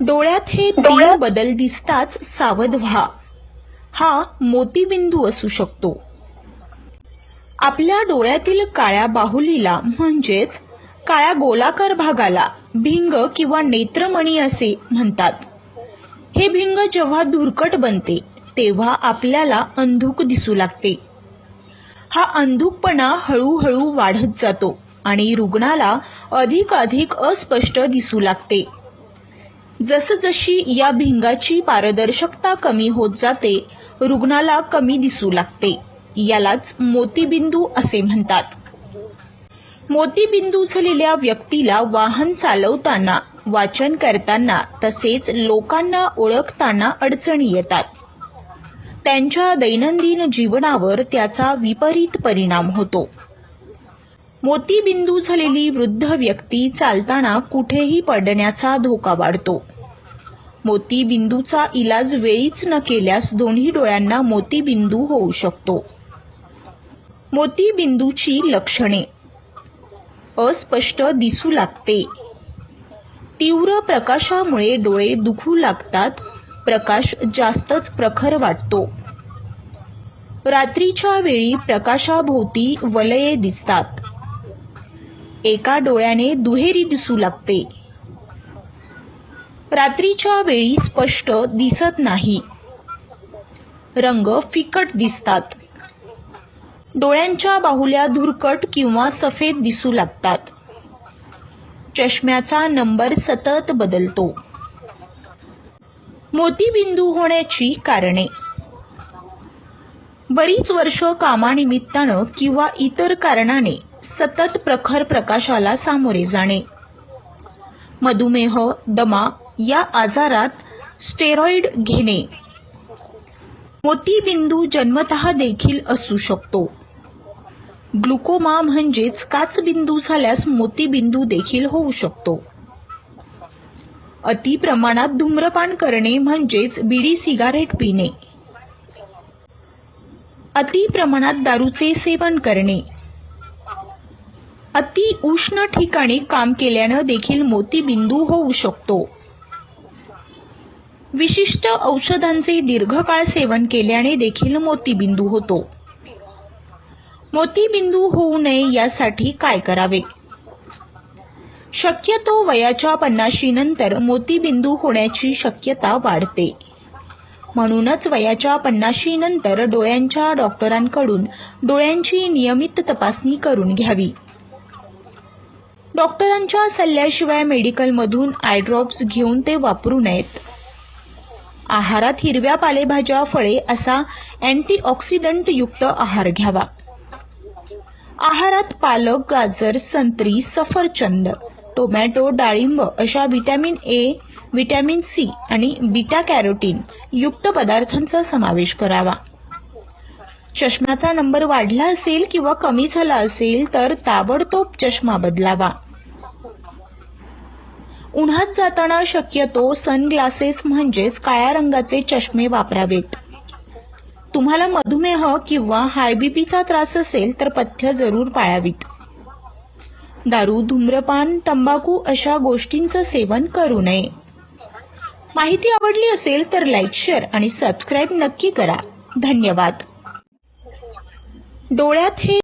डोळ्यात हे तीन बदल दिसताच सावध व्हा. हा मोतीबिंदू असू शकतो. आपल्या डोळ्यातील काळ्या बाहुलीला म्हणजेच काळ्या गोलाकार भागाला भिंग किंवा नेत्रमणी असे म्हणतात. हे भिंग जेव्हा धुरकट बनते तेव्हा आपल्याला अंधुक दिसू लागते. हा अंधुकपणा हळूहळू वाढत जातो आणि रुग्णाला अधिक अधिक अस्पष्ट दिसू लागते. जसजशी या भिंगाची पारदर्शकता कमी होत जाते रुग्णाला कमी दिसू लागते. यालाच मोतीबिंदू असे म्हणतात. मोतीबिंदू झालेल्या व्यक्तीला वाहन चालवताना वाचन करताना तसेच लोकांना ओळखताना अडचणी येतात. त्यांच्या दैनंदिन जीवनावर त्याचा विपरीत परिणाम होतो. मोतीबिंदू झालेली वृद्ध व्यक्ती चालताना कुठेही पडण्याचा धोका वाढतो. मोतीबिंदूचा इलाज वेळीच न केल्यास दोन्ही डोळ्यांना मोतीबिंदू होऊ शकतो. मोतीबिंदूची लक्षणे. अस्पष्ट दिसू लागते. तीव्र प्रकाशामुळे डोळे दुखू लागतात. प्रकाश जास्तच प्रखर वाटतो. रात्रीच्या वेळी प्रकाशाभोवती वलये दिसतात. एका डोळ्याने दुहेरी दिसू लागते. रात्रीच्या वेळी स्पष्ट दिसत नाही. रंग फिकट दिसतात. डोळ्यांच्या बाहुल्या धुरकट किंवा सफेद दिसू लागतात. चष्म्याचा नंबर सतत बदलतो. मोतीबिंदू होण्याची कारणे. बरीच वर्ष कामानिमित्तानं किंवा इतर कारणाने सतत प्रखर प्रकाशाला सामोरे जाणे. मधुमेह दमा या आजारात स्टेरॉइड घेणे. मोतीबिंदू जन्मतः देखील असू शकतो. ग्लुकोमा म्हणजेच काचबिंदू झाल्यास मोतीबिंदू देखील होऊ शकतो. अति प्रमाणात धूम्रपान करणे म्हणजेच बिडी सिगारेट पिणे. अति प्रमाणात दारूचे सेवन करणे. अति उष्ण ठिकाणी काम केल्यानं देखील मोतीबिंदू होऊ शकतो. विशिष्ट औषधांचे दीर्घकाळ सेवन केल्याने देखील मोतीबिंदू होतो. मोतीबिंदू होऊ नये यासाठी काय करावे? शक्यतो वयाच्या पन्नाशीनंतर मोतीबिंदू होण्याची शक्यता वाढते. म्हणूनच वयाच्या पन्नाशीनंतर डोळ्यांच्या डॉक्टरांकडून डोळ्यांची नियमित तपासणी करून घ्यावी. डॉक्टरांच्या सल्ल्याशिवाय मेडिकलमधून आय ड्रॉप्स घेऊन ते वापरू नयेत. आहारात हिरव्या पालेभाज्या फळे असा अँटीऑक्सिडंट युक्त आहार घ्यावा. आहारात पालक गाजर संत्री सफरचंद टोमॅटो डाळिंब अशा व्हिटॅमिन ए व्हिटॅमिन सी आणि बीटा कॅरोटीन युक्त पदार्थांचा समावेश करावा. चष्म्याचा नंबर वाढला असेल किंवा कमी झाला असेल तर ताबडतोब चष्मा बदलावा. उन्हात जाताना शक्यतो सनग्लासेस म्हणजेच काळ्या रंगाचे चष्मे वापरावेत. तुम्हाला मधुमेह किंवा हाय बीपीचा त्रास असेल तर पथ्य जरूर पाळावीत. दारू धूम्रपान तंबाखू अशा गोष्टींचं सेवन करू नये. माहिती आवडली असेल तर लाईक शेअर आणि सबस्क्राईब नक्की करा. धन्यवाद. डोळ्यात हे